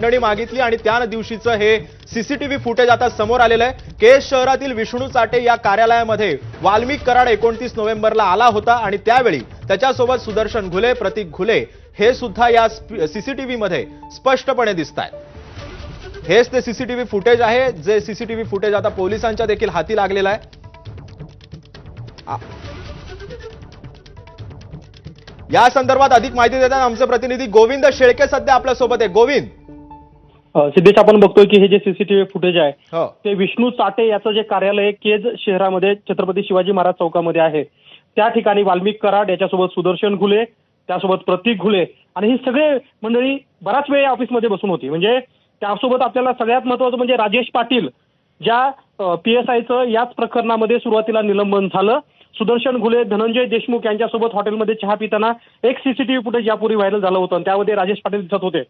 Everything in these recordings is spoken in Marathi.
खंडणी मागितली आणि त्या दिवशीचं हे सीसीटीव्ही फुटेज आता समोर आलेलं आहे. केस शहरातील विष्णू चाटे या कार्यालयामध्ये वाल्मिक कराड एकोणतीस नोव्हेंबरला आला होता आणि त्यावेळी त्याच्यासोबत सुदर्शन घुले प्रतीक घुले हे सुद्धा या सीसीटीव्ही मध्ये स्पष्टपणे दिसत आहेत. हेच ते सीसीटीव्ही फुटेज आहे जे सीसीटीव्ही फुटेज आता पोलिसांच्या देखील हाती लागलेलं आहे. या संदर्भात अधिक माहिती देताना आमचे प्रतिनिधी गोविंद शेळके सध्या आपल्यासोबत आहे. गोविंद. सिद्धेश आपण बघतोय की हे जे सीसीटीव्ही फुटेज आहे हो. ते विष्णू चाटे याचं जे कार्यालय केज शहरामध्ये छत्रपती शिवाजी महाराज चौकामध्ये आहे. त्या ठिकाणी वाल्मिक कराड याच्यासोबत सुदर्शन घुले त्यासोबत प्रतीक घुले आणि ही सगळे मंडळी बराच वेळ या ऑफिसमध्ये बसून होती. म्हणजे त्यासोबत आपल्याला सगळ्यात महत्वाचं म्हणजे राजेश पाटील ज्या पी एस आयचं याच प्रकरणामध्ये सुरुवातीला निलंबन झालं. सुदर्शन घुले धनंजय देशमुख यांच्यासोबत हॉटेलमध्ये चहा पिताना एक सीसीटीव्ही फुटेज यापूर्वी व्हायरल झालं होतं. त्यामध्ये राजेश पाटील दिसत होते.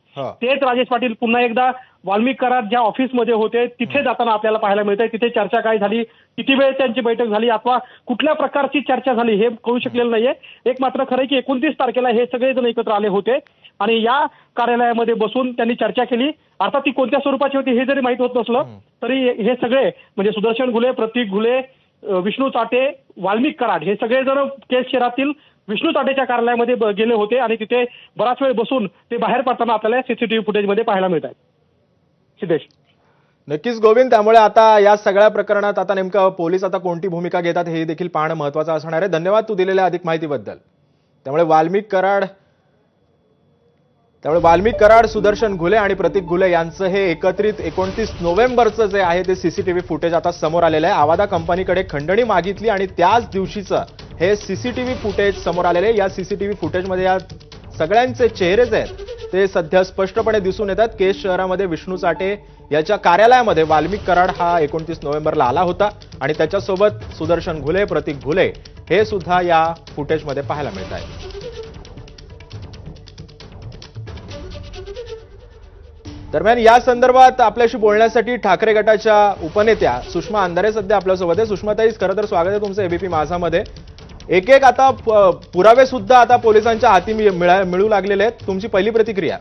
तेच राजेश पाटील पुन्हा एकदा वाल्मिक कराड ज्या ऑफिसमध्ये होते तिथे जाताना आपल्याला पाहायला मिळतंय. तिथे चर्चा काय झाली? किती वेळ त्यांची बैठक झाली? अथवा कुठल्या प्रकारची चर्चा झाली? हे कळू शकलेलं नाहीये. एक मात्र खरं की एकोणतीस तारखेला हे सगळेजण एकत्र आले होते. आणि या कार्यालयामध्ये बसून त्यांनी चर्चा केली. अर्थात ती कोणत्या स्वरूपाची होती हे जरी माहीत होत नसलं तरी हे सगळे म्हणजे सुदर्शन घुले प्रतीक घुले विष्णू चाटे वाल्मिक कराड हे सगळेजण केस शहरातील विष्णू चाटेच्या कार्यालयामध्ये गेले होते आणि तिथे बराच वेळ बसून ते बाहेर पडताना आपल्याला सीसीटीव्ही फुटेजमध्ये पाहायला मिळत आहे. सिद्धेश. नक्कीच गोविंद त्यामुळे आता या सगळ्या प्रकरणात आता नेमकं पोलीस आता कोणती भूमिका घेतात हे देखील पाहणं महत्वाचं असणार आहे. धन्यवाद तू दिलेल्या अधिक माहितीबद्दल. त्यामुळे वाल्मिक कराड त्यामुळे वाल्मिक कराड सुदर्शन घुले आणि प्रतीक घुले यांचं हे एकत्रित एकोणतीस नोव्हेंबरचं जे आहे ते सीसीटीव्ही फुटेज आता समोर आलेलं आहे. आवादा कंपनीकडे खंडणी मागितली आणि त्याच दिवशीचं हे सीसीटीव्ही फुटेज समोर आलेलं आहे. या सीसीटीव्ही फुटेजमध्ये या सगळ्यांचे चेहरे जे आहेत ते सध्या स्पष्टपणे दिसून येतात केस शहरामध्ये विष्णू चाटे याच्या कार्यालयामध्ये वाल्मिक कराड हा एकोणतीस नोव्हेंबरला आला होता आणि त्याच्यासोबत सुदर्शन घुले प्रतीक घुले हे सुद्धा या फुटेजमध्ये पाहायला मिळत आहे दरम्यान या संदर्भात आपल्याशी बोलण्यासाठी ठाकरे गटाच्या उपनेत्या सुषमा अंधारे सध्या आपल्यासोबत आहे. सुषमाताईच खरं तर स्वागत आहे तुमचं एबीपी माझामध्ये. एक एक आता पुरावे सुद्धा आता पोलिसांच्या हाती मिळू लागलेले आहेत. तुमची पहिली प्रतिक्रिया?